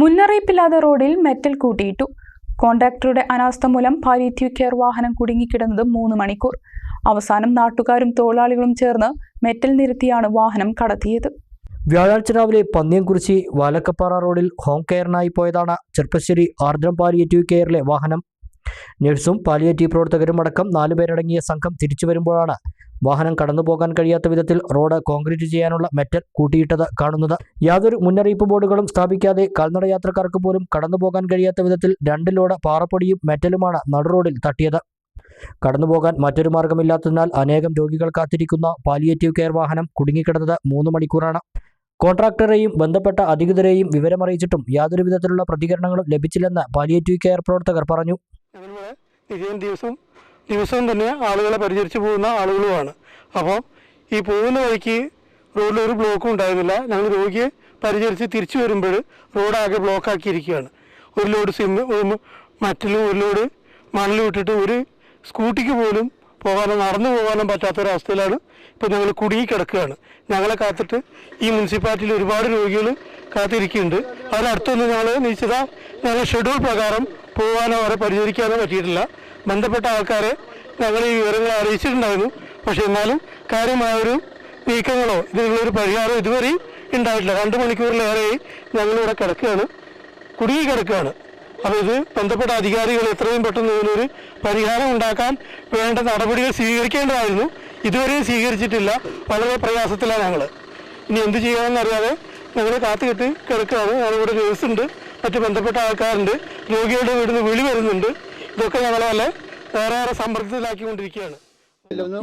മുന്നറിയിപ്പില്ലാതെ റോഡിൽ മെറ്റൽ കൂട്ടിയിട്ടു. കോൺട്രാക്ടറുടെ അനാസ്ഥ മൂലം പാലിറ്റീവ് കെയർ വാഹനം കുടുങ്ങിക്കിടന്നത് മൂന്ന് മണിക്കൂർ. അവസാനം നാട്ടുകാരും തൊഴിലാളികളും ചേർന്ന് മെറ്റൽ നിരത്തിയാണ് വാഹനം കടത്തിയത്. വ്യാഴാഴ്ച രാവിലെ പന്നിയംകുറിച്ചി വാലക്കപ്പാറ റോഡിൽ ഹോം കെയറിനായി പോയതാണ് ചെർപ്പശ്ശേരി ആർദ്രം പാലിയേറ്റീവ് കെയറിലെ വാഹനം. നഴ്സും പാലിയേറ്റീവ് പ്രവർത്തകരും അടക്കം നാലുപേരടങ്ങിയ സംഘം തിരിച്ചു വരുമ്പോഴാണ് വാഹനം കടന്നുപോകാൻ കഴിയാത്ത വിധത്തിൽ റോഡ് കോൺക്രീറ്റ് ചെയ്യാനുള്ള മെറ്റൽ കൂട്ടിയിട്ടത് കാണുന്നത്. യാതൊരു മുന്നറിയിപ്പ് ബോർഡുകളും സ്ഥാപിക്കാതെ കാൽനട യാത്രക്കാർക്ക് പോലും കടന്നുപോകാൻ കഴിയാത്ത വിധത്തിൽ രണ്ട് ലോഡ് പാറപ്പൊടിയും മെറ്റലുമാണ് നടുറോഡിൽ തട്ടിയത്. കടന്നുപോകാൻ മറ്റൊരു മാർഗമില്ലാത്തതിനാൽ അനേകം രോഗികൾ കാത്തിരിക്കുന്ന പാലിയേറ്റീവ് കെയർ വാഹനം കുടുങ്ങിക്കിടന്നത് മൂന്ന് മണിക്കൂറാണ്. കോൺട്രാക്ടറെയും ബന്ധപ്പെട്ട അധികൃതരെയും വിവരമറിയിച്ചിട്ടും യാതൊരു വിധത്തിലുള്ള പ്രതികരണങ്ങളും ലഭിച്ചില്ലെന്ന് പാലിയേറ്റീവ് കെയർ പ്രവർത്തകർ പറഞ്ഞു. ഇത്രയും നിത്യം ദിവസവും തന്നെ ആളുകളെ പരിചരിച്ച് പോകുന്ന ആളുകളുമാണ്. അപ്പോൾ ഈ പോകുന്ന വഴിക്ക് റോഡിൽ ഒരു ബ്ലോക്കും ഉണ്ടായിരുന്നില്ല. ഞങ്ങൾ രോഗിയെ പരിചരിച്ച് തിരിച്ചു വരുമ്പോൾ റോഡാകെ ബ്ലോക്കാക്കിയിരിക്കുകയാണ് ഒരു ലോഡ് സിമ്മ് മറ്റിലും ഒരു ലോഡ് മണലും ഇട്ടിട്ട് ഒരു സ്കൂട്ടിക്ക് പോലും പോകാനോ നടന്നു പോകാനോ പറ്റാത്തൊരവസ്ഥയിലാണ് ഇപ്പോൾ ഞങ്ങൾ കുടുങ്ങി കിടക്കുകയാണ് ഞങ്ങളെ കാത്തിട്ട് ഈ മുനിസിപ്പാലിറ്റിയിൽ ഒരുപാട് രോഗികൾ കാത്തിരിക്കുന്നുണ്ട്. അതിനടുത്തൊന്ന് ഞങ്ങൾ നിശ്ചിത ഞങ്ങൾ ഷെഡ്യൂൾ പ്രകാരം പോകാനോ അവരെ പരിചരിക്കാനോ പറ്റിയിട്ടില്ല. ബന്ധപ്പെട്ട ആൾക്കാരെ ഞങ്ങൾ ഈ വിവരങ്ങൾ അറിയിച്ചിട്ടുണ്ടായിരുന്നു. പക്ഷേ എന്നാലും കാര്യമായൊരു നീക്കങ്ങളോ ഇതിനുള്ളൊരു പരിഹാരം ഇതുവരെയും ഉണ്ടായിട്ടില്ല. രണ്ട് മണിക്കൂറിലേറെയായി ഞങ്ങളിവിടെ കിടക്കുകയാണ്. കുടുങ്ങി കിടക്കുകയാണ്. അപ്പോൾ ഇത് ബന്ധപ്പെട്ട അധികാരികൾ എത്രയും പെട്ടെന്ന് ഇതിനൊരു പരിഹാരം ഉണ്ടാക്കാൻ വേണ്ട നടപടികൾ സ്വീകരിക്കേണ്ടതായിരുന്നു. ഇതുവരെയും സ്വീകരിച്ചിട്ടില്ല. വളരെ പ്രയാസത്തിലാണ് ഞങ്ങൾ ഇനി എന്ത് ചെയ്യാമെന്നറിയാതെ ഞങ്ങൾ കാത്തുകെട്ടി കിടക്കുകയാണ്. ഞങ്ങളിവിടെ ഉണ്ട്. മറ്റ് ബന്ധപ്പെട്ട ആൾക്കാരുണ്ട്. രോഗികളുടെ വീടിന് വിളി വരുന്നുണ്ട്. ഇതൊക്കെ ഞങ്ങളെ വല്ല വേറെ സമ്മർദ്ദത്തിലാക്കിക്കൊണ്ടിരിക്കുകയാണ്.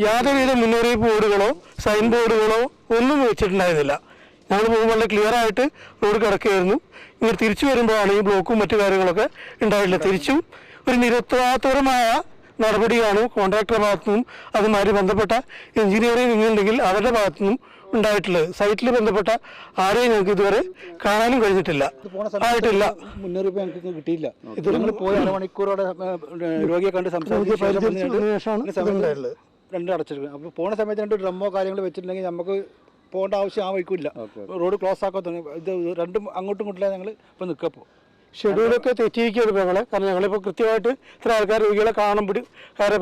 യാതൊരുവിധ മുന്നറിയിപ്പ് ബോർഡുകളോ സൈൻ ബോർഡുകളോ ഒന്നും വെച്ചിട്ടുണ്ടായിരുന്നില്ല. ഞങ്ങൾ പോകുമ്പോൾ ക്ലിയർ ആയിട്ട് റോഡ് കിടക്കുകയായിരുന്നു. ഇവർ തിരിച്ചു വരുമ്പോഴാണ് ഈ ബ്ലോക്കും മറ്റു കാര്യങ്ങളൊക്കെ ഉണ്ടായിട്ടില്ല. തിരിച്ചും ഒരു നിരുത്തരവാദപരമായ നടപടിയാണ് കോൺട്രാക്ടറുടെ ഭാഗത്തു നിന്നും അതുമാതിരി ബന്ധപ്പെട്ട എഞ്ചിനീയറിംഗ് ഉണ്ടെങ്കിൽ അവരുടെ ഭാഗത്തു നിന്നും ഉണ്ടായിട്ടുള്ളത്. സൈറ്റിൽ ബന്ധപ്പെട്ട ആരെയും ഞങ്ങൾക്ക് ഇതുവരെ കാണാനും കഴിഞ്ഞിട്ടില്ല. ആയിട്ടില്ല. മുന്നറിയിപ്പ് ഞങ്ങൾക്ക് കിട്ടിയില്ല. ഇത് ഞങ്ങൾ പോയി അരമണിക്കൂറോടെ രോഗിയെ കണ്ട് സംസാരിച്ച രണ്ടും അടച്ചിരിക്കുന്നത് അപ്പോൾ പോണ സമയത്ത് രണ്ട് ഡ്രമ്മോ കാര്യങ്ങൾ വെച്ചിട്ടുണ്ടെങ്കിൽ നമുക്ക് പോകേണ്ട ആവശ്യം ആ വഴിക്കില്ല. റോഡ് ക്ലോസ് ആക്കാത്ത ഇത് രണ്ടും അങ്ങോട്ടും ഇങ്ങോട്ടില്ല ഞങ്ങൾ ഇപ്പോൾ നിൽക്കപ്പോൾ ഷെഡ്യൂളൊക്കെ തെറ്റിയിരിക്കുകയാണ് ഇപ്പോൾ ഞങ്ങളെ. കാരണം ഞങ്ങളിപ്പോൾ കൃത്യമായിട്ട് ഇത്ര ആൾക്കാർ രോഗികളെ കാണും പിടി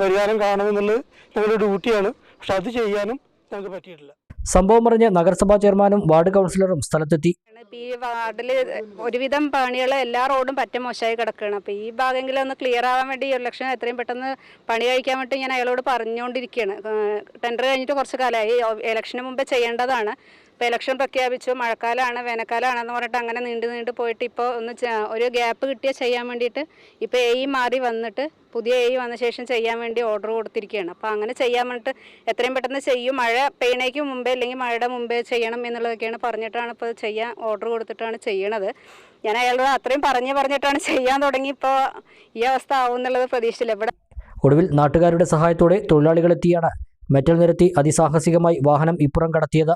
പരിഹാരം കാണുമെന്നുള്ളത് ഞങ്ങളുടെ ഡ്യൂട്ടിയാണ്. പക്ഷെ അത് ചെയ്യാനും ഞങ്ങൾക്ക് പറ്റിയിട്ടില്ല. സംഭവം പറഞ്ഞ് നഗരസഭാ ചെയർമാനും വാർഡ് കൗൺസിലറും സ്ഥലത്തെത്തി. ഇപ്പൊ ഈ വാർഡിൽ ഒരുവിധം പണികൾ എല്ലാ റോഡും പറ്റ മോശമായി കിടക്കുകയാണ്. അപ്പോൾ ഈ ഭാഗമെങ്കിലും ഒന്ന് ക്ലിയർ ആവാൻ വേണ്ടി ഈ ലക്ഷം എത്രയും പെട്ടെന്ന് പണി കഴിക്കാൻ വേണ്ടി ഞാൻ അയാളോട് പറഞ്ഞുകൊണ്ടിരിക്കുകയാണ്. ടെൻഡർ കഴിഞ്ഞിട്ട് കുറച്ച് കാലമായി. ഇലക്ഷന് മുമ്പേ ചെയ്യേണ്ടതാണ്. ഇപ്പോൾ ഇലക്ഷൻ പ്രഖ്യാപിച്ചു. മഴക്കാലമാണ് വേനൽക്കാലമാണെന്ന് പറഞ്ഞിട്ട് അങ്ങനെ നീണ്ടു നീണ്ടു പോയിട്ട് ഇപ്പോൾ ഒന്ന് ഒരു ഗ്യാപ്പ് കിട്ടിയാൽ ചെയ്യാൻ വേണ്ടിയിട്ട് ഇപ്പോൾ എ മാറി വന്നിട്ട് പുതിയ എ വന്ന ശേഷം ചെയ്യാൻ വേണ്ടി ഓർഡർ കൊടുത്തിരിക്കുകയാണ് അപ്പോൾ അങ്ങനെ ചെയ്യാൻ വേണ്ടിയിട്ട് എത്രയും പെട്ടെന്ന് ചെയ്യും. മഴ പെയ്യണേക്ക് മുമ്പേ അല്ലെങ്കിൽ മഴയുടെ മുമ്പേ ചെയ്യണം എന്നുള്ളതൊക്കെയാണ് പറഞ്ഞിട്ടാണ് ഇപ്പോൾ ചെയ്യാൻ ഓർഡർ കൊടുത്തിട്ടാണ് ചെയ്യണത്. ഞാൻ അയാളോട് അത്രയും പറഞ്ഞ് പറഞ്ഞിട്ടാണ് ചെയ്യാൻ തുടങ്ങി. ഇപ്പോൾ ഈ അവസ്ഥ ആവും എന്നുള്ളത് പ്രതീക്ഷിച്ചില്ല. ഇവിടെ ഒടുവിൽ നാട്ടുകാരുടെ സഹായത്തോടെ തൊഴിലാളികളെത്തിയാണ്. മെറ്റൽ നിരത്തി അതിസാഹസികമായി വാഹനം ഇപ്പുറം കടത്തിയത്.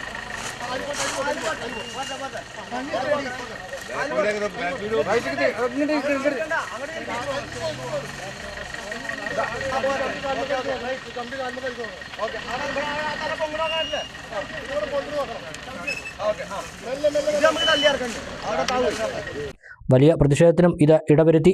വലിയ പ്രതിഷേധത്തിനും ഇത് ഇടവരുത്തി.